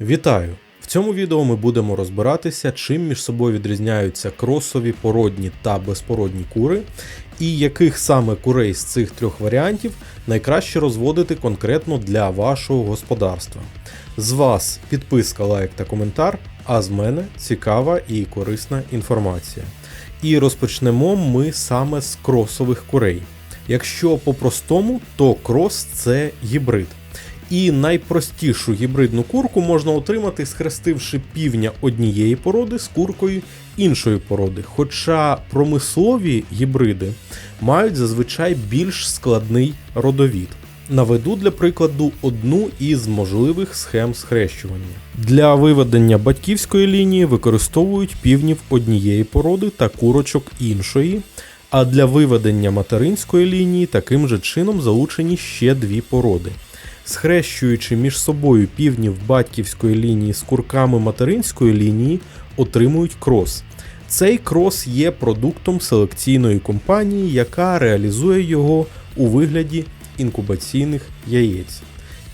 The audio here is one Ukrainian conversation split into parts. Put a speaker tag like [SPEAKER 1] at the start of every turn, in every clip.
[SPEAKER 1] Вітаю! В цьому відео ми будемо розбиратися, чим між собою відрізняються кросові, породні та безпородні кури, і яких саме курей з цих трьох варіантів найкраще розводити конкретно для вашого господарства. З вас підписка, лайк та коментар, а з мене цікава і корисна інформація. І розпочнемо ми саме з кросових курей. Якщо по-простому, то крос це гібрид. І найпростішу гібридну курку можна отримати, схрестивши півня однієї породи з куркою іншої породи. Хоча промислові гібриди мають зазвичай більш складний родовід. Наведу для прикладу одну із можливих схем схрещування. Для виведення батьківської лінії використовують півнів однієї породи та курочок іншої, а для виведення материнської лінії таким же чином залучені ще дві породи. Схрещуючи між собою півнів батьківської лінії з курками материнської лінії, отримують крос. Цей крос є продуктом селекційної компанії, яка реалізує його у вигляді інкубаційних яєць.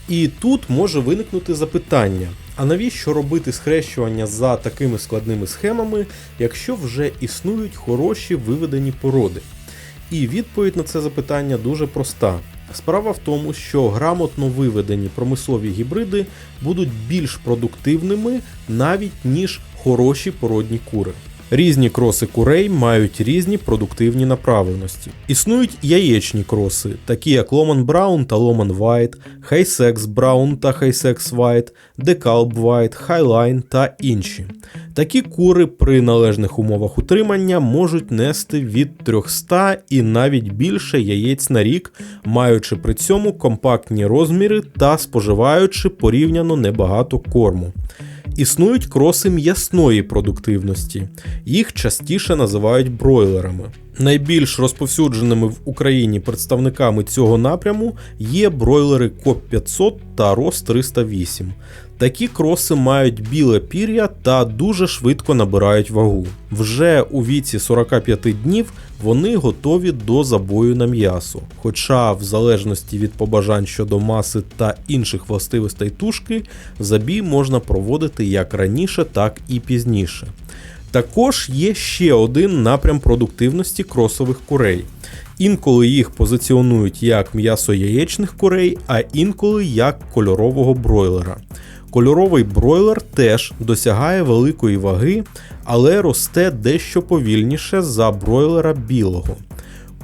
[SPEAKER 1] І тут може виникнути запитання: а навіщо робити схрещування за такими складними схемами, якщо вже існують хороші виведені породи? І відповідь на це запитання дуже проста. Справа в тому, що грамотно виведені промислові гібриди будуть більш продуктивними навіть ніж хороші породні кури. Різні кроси курей мають різні продуктивні направленості. Існують яєчні кроси, такі як Ломан Браун та Ломан White, Хайсекс Браун та Хайсекс White, Декалб White, Хайлайн та інші. Такі кури при належних умовах утримання можуть нести від 300 і навіть більше яєць на рік, маючи при цьому компактні розміри та споживаючи порівняно небагато корму. Існують кроси м'ясної продуктивності, їх частіше називають бройлерами. Найбільш розповсюдженими в Україні представниками цього напряму є бройлери КОП 500 та РОС 308. Такі кроси мають біле пір'я та дуже швидко набирають вагу. Вже у віці 45 днів вони готові до забою на м'ясо. Хоча, в залежності від побажань щодо маси та інших властивостей тушки, забій можна проводити як раніше, так і пізніше. Також є ще один напрям продуктивності кросових курей. Інколи їх позиціонують як м'ясо яєчних курей, а інколи як кольорового бройлера. Кольоровий бройлер теж досягає великої ваги, але росте дещо повільніше за бройлера білого.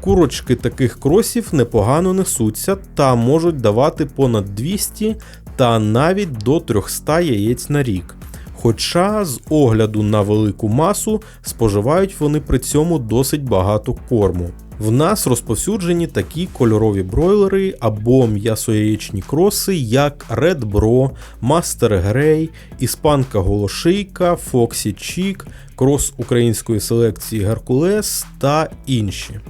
[SPEAKER 1] Курочки таких кросів непогано несуться та можуть давати понад 200 та навіть до 300 яєць на рік. Хоча з огляду на велику масу споживають вони при цьому досить багато корму. В нас розповсюджені такі кольорові бройлери або м'ясояєчні кроси, як Red Bro, Master Grey, Іспанка Голошийка, Foxy Chick, крос української селекції Геркулес та інші.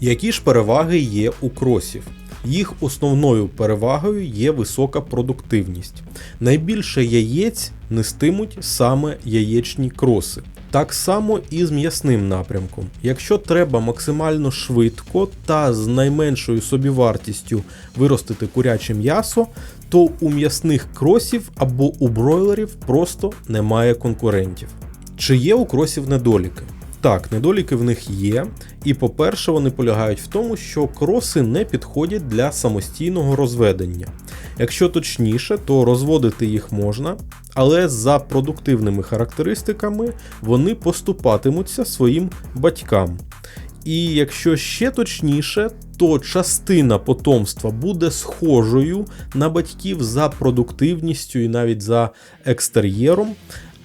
[SPEAKER 1] Які ж переваги є у кросів? Їх основною перевагою є висока продуктивність. Найбільше яєць нестимуть саме яєчні кроси. Так само і з м'ясним напрямком. Якщо треба максимально швидко та з найменшою собівартістю виростити куряче м'ясо, то у м'ясних кросів або у бройлерів просто немає конкурентів. Чи є у кросів недоліки? Так, недоліки в них є, і по-перше, вони полягають в тому, що кроси не підходять для самостійного розведення. Якщо точніше, то розводити їх можна, але за продуктивними характеристиками вони поступатимуться своїм батькам. І якщо ще точніше, то частина потомства буде схожою на батьків за продуктивністю і навіть за екстер'єром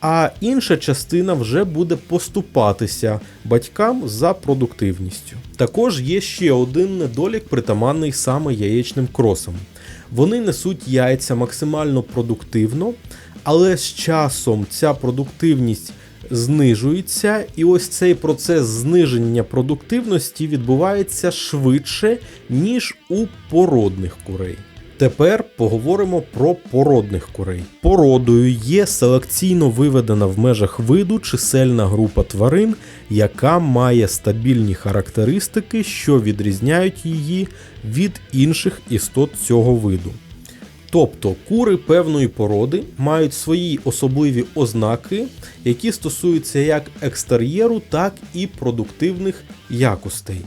[SPEAKER 1] а інша частина вже буде поступатися батькам за продуктивністю. Також є ще один недолік, притаманний саме яєчним кросам. Вони несуть яйця максимально продуктивно, але з часом ця продуктивність знижується, і ось цей процес зниження продуктивності відбувається швидше, ніж у породних курей. Тепер поговоримо про породних курей. Породою є селекційно виведена в межах виду чисельна група тварин, яка має стабільні характеристики, що відрізняють її від інших істот цього виду. Тобто кури певної породи мають свої особливі ознаки, які стосуються як екстер'єру, так і продуктивних якостей.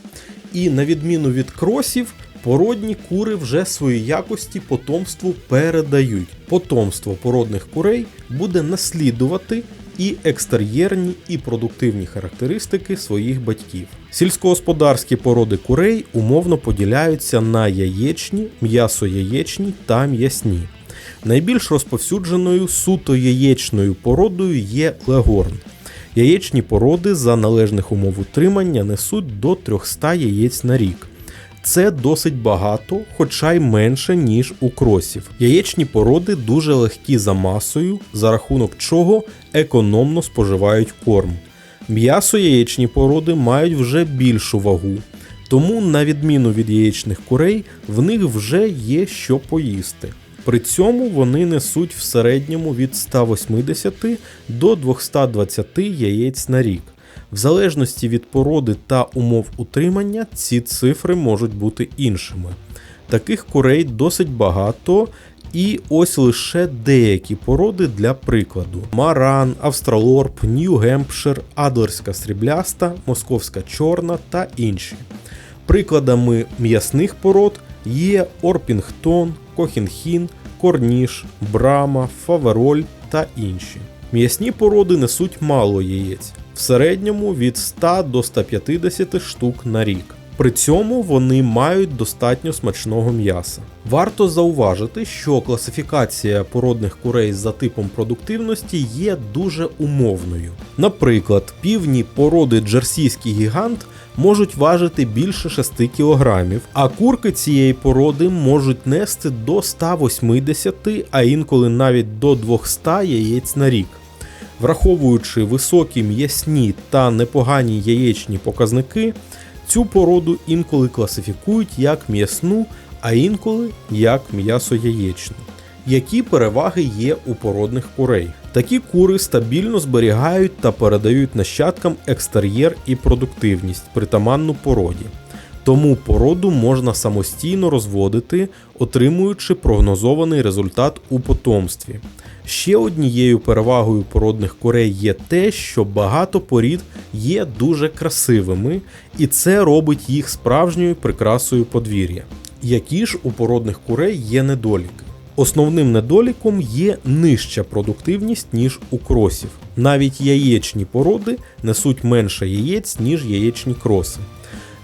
[SPEAKER 1] І на відміну від кросів, породні кури вже свої якості потомству передають. Потомство породних курей буде наслідувати і екстер'єрні, і продуктивні характеристики своїх батьків. Сільськогосподарські породи курей умовно поділяються на яєчні, м'ясо-яєчні та м'ясні. Найбільш розповсюдженою суто яєчною породою є легорн. Яєчні породи за належних умов утримання несуть до 300 яєць на рік. Це досить багато, хоча й менше, ніж у кросів. Яєчні породи дуже легкі за масою, за рахунок чого економно споживають корм. М'ясо яєчні породи мають вже більшу вагу, тому, на відміну від яєчних курей, в них вже є що поїсти. При цьому вони несуть в середньому від 180 до 220 яєць на рік. В залежності від породи та умов утримання, ці цифри можуть бути іншими. Таких курей досить багато, і ось лише деякі породи для прикладу: Маран, Австралорп, Нью-Гемпшир, Адлерська срібляста, Московська чорна та інші. Прикладами м'ясних пород є Орпінгтон, Кохінхін, Корніш, Брама, Фавероль та інші. М'ясні породи несуть мало яєць, в середньому від 100 до 150 штук на рік. При цьому вони мають достатньо смачного м'яса. Варто зауважити, що класифікація породних курей за типом продуктивності є дуже умовною. Наприклад, півні породи джерсійський гігант можуть важити більше 6 кг, а курки цієї породи можуть нести до 180, а інколи навіть до 200 яєць на рік. Враховуючи високі м'ясні та непогані яєчні показники, цю породу інколи класифікують як м'ясну, а інколи як м'ясо яєчну. Які переваги є у породних курей? Такі кури стабільно зберігають та передають нащадкам екстер'єр і продуктивність, притаманну породі. Тому породу можна самостійно розводити, отримуючи прогнозований результат у потомстві. Ще однією перевагою породних курей є те, що багато порід є дуже красивими, і це робить їх справжньою прикрасою подвір'я. Які ж у породних курей є недоліки? Основним недоліком є нижча продуктивність, ніж у кросів. Навіть яєчні породи несуть менше яєць, ніж яєчні кроси.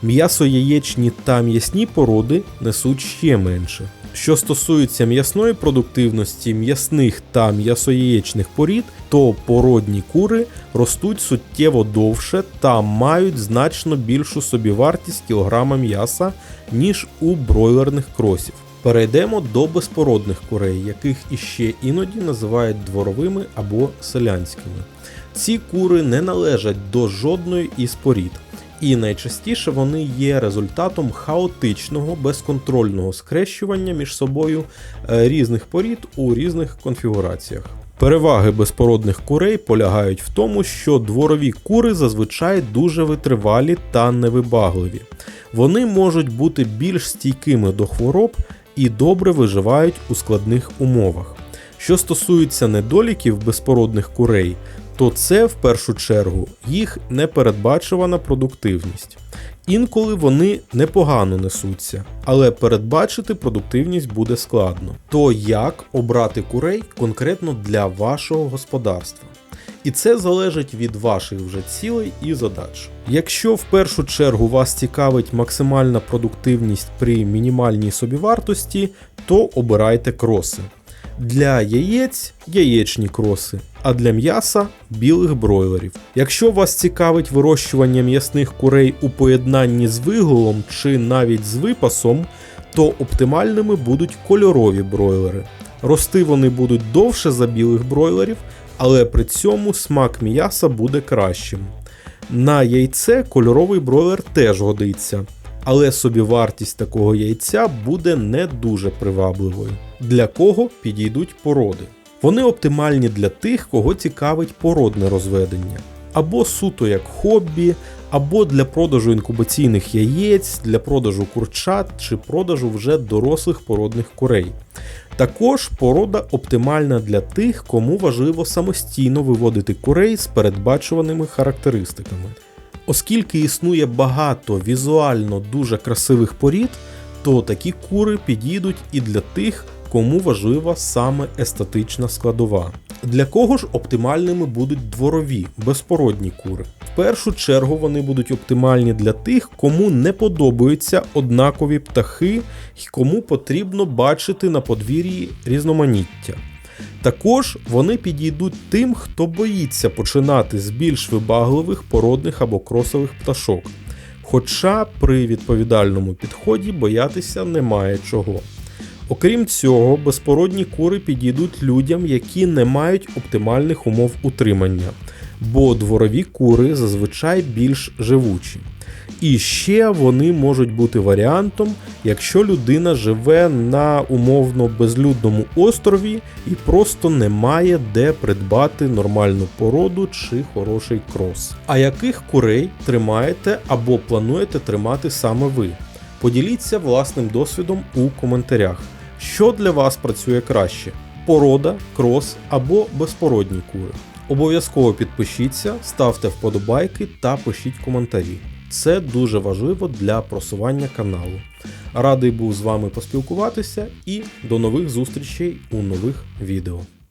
[SPEAKER 1] М'ясо яєчні та м'ясні породи несуть ще менше. Що стосується м'ясної продуктивності м'ясних та м'ясояєчних порід, то породні кури ростуть суттєво довше та мають значно більшу собівартість кілограма м'яса, ніж у бройлерних кросів. Перейдемо до безпородних курей, яких іще іноді називають дворовими або селянськими. Ці кури не належать до жодної із порід, і найчастіше вони є результатом хаотичного безконтрольного скрещування між собою е, різних порід у різних конфігураціях. Переваги безпородних курей полягають в тому, що дворові кури зазвичай дуже витривалі та невибагливі. Вони можуть бути більш стійкими до хвороб і добре виживають у складних умовах. Що стосується недоліків безпородних курей, то це в першу чергу їх непередбачувана продуктивність. Інколи вони непогано несуться, але передбачити продуктивність буде складно. То як обрати курей конкретно для вашого господарства? І це залежить від ваших вже цілей і задач. Якщо в першу чергу вас цікавить максимальна продуктивність при мінімальній собівартості, то обирайте кроси. Для яєць яєчні кроси, а для м'яса білих бройлерів. Якщо вас цікавить вирощування м'ясних курей у поєднанні з виголом чи навіть з випасом, то оптимальними будуть кольорові бройлери. Рости вони будуть довше за білих бройлерів, але при цьому смак м'яса буде кращим. На яйце кольоровий бройлер теж годиться, але собівартість такого яйця буде не дуже привабливою. Для кого підійдуть породи? Вони оптимальні для тих, кого цікавить породне розведення, або суто як хобі, або для продажу інкубаційних яєць, для продажу курчат чи продажу вже дорослих породних курей. Також порода оптимальна для тих, кому важливо самостійно виводити курей з передбачуваними характеристиками. Оскільки існує багато візуально дуже красивих порід, то такі кури підійдуть і для тих, кому важлива саме естетична складова. Для кого ж оптимальними будуть дворові, безпородні кури? В першу чергу вони будуть оптимальні для тих, кому не подобаються однакові птахи і кому потрібно бачити на подвір'ї різноманіття. Також вони підійдуть тим, хто боїться починати з більш вибагливих породних або кросових пташок. Хоча при відповідальному підході боятися немає чого. Окрім цього, безпородні кури підійдуть людям, які не мають оптимальних умов утримання, бо дворові кури зазвичай більш живучі. І ще вони можуть бути варіантом, якщо людина живе на умовно безлюдному острові і просто не має де придбати нормальну породу чи хороший крос. А яких курей тримаєте або плануєте тримати саме ви? Поділіться власним досвідом у коментарях. Що для вас працює краще: порода, крос або безпородні кури. Обов'язково підпишіться, ставте вподобайки та пишіть коментарі. Це дуже важливо для просування каналу. Радий був з вами поспілкуватися і до нових зустрічей у нових відео.